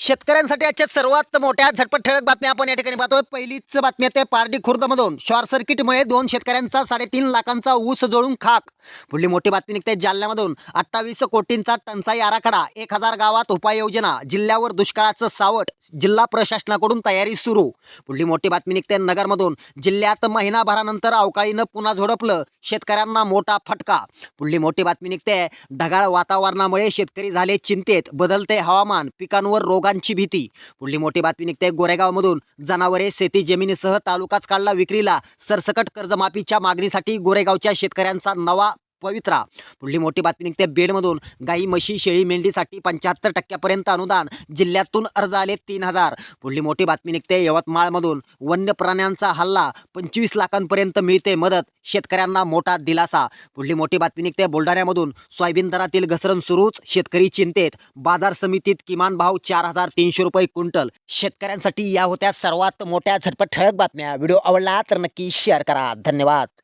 शेतकऱ्यांसाठी आजच्या सर्वात मोठ्या झटपट ठळक बातम्या आपण या ठिकाणी पाहतोय. पहिलीच बातमी आहे ते पारडी खुर्दमधून. शॉर्ट सर्किटमुळे दोन शेतकऱ्यांचा साडेतीन लाखांचा ऊस जळून खाक. पुढली मोठी बातमी निघते जालन्यामधून. अठ्ठावीस कोटींचा टंचाई आराखडा एक हजार गावात उपाययोजना जिल्ह्यावर दुष्काळाचं सावट जिल्हा प्रशासनाकडून तयारी सुरू. पुढली मोठी बातमी निघते नगरमधून. जिल्ह्यात महिनाभरानंतर अवकाळीनं पुन्हा झोडपलं शेतकऱ्यांना मोठा फटका. पुढली मोठी बातमी निघते ढगाळ वातावरणामुळे शेतकरी झाले चिंतेत बदलते हवामान पिकांवर रोग लोकांची भीती. पुढली मोठी बातमी निघते गोरेगावमधून. जनावरे शेती जमिनीसह तालुकाच काढला विक्रीला. सरसकट कर्जमाफीच्या मागणीसाठी गोरेगावच्या शेतकऱ्यांचा नवा पवित्रा. पुढली मोठी बातमी निघते बेडमधून. गाई म्हशी शेळी मेंढीसाठी पंच्याहत्तर टक्क्यापर्यंत अनुदान. जिल्ह्यातून अर्ज आले तीन हजार. पुढली मोठी बातमी निघते यवतमाळमधून. वन्य प्राण्यांचा हल्ला पंचवीस लाखांपर्यंत मिळते मदत. शेतकऱ्यांना मोठा दिलासा. पुढली मोठी बातमी निघते बुलढाण्यामधून. सोयाबीन दरातील घसरण सुरूच. शेतकरी चिंतेत. बाजार समितीत किमान भाव चार हजार तीनशे रुपये क्विंटल. शेतकऱ्यांसाठी या होत्या सर्वात मोठ्या झटपट ठळक बातम्या. व्हिडिओ आवडला तर नक्की शेअर करा. धन्यवाद.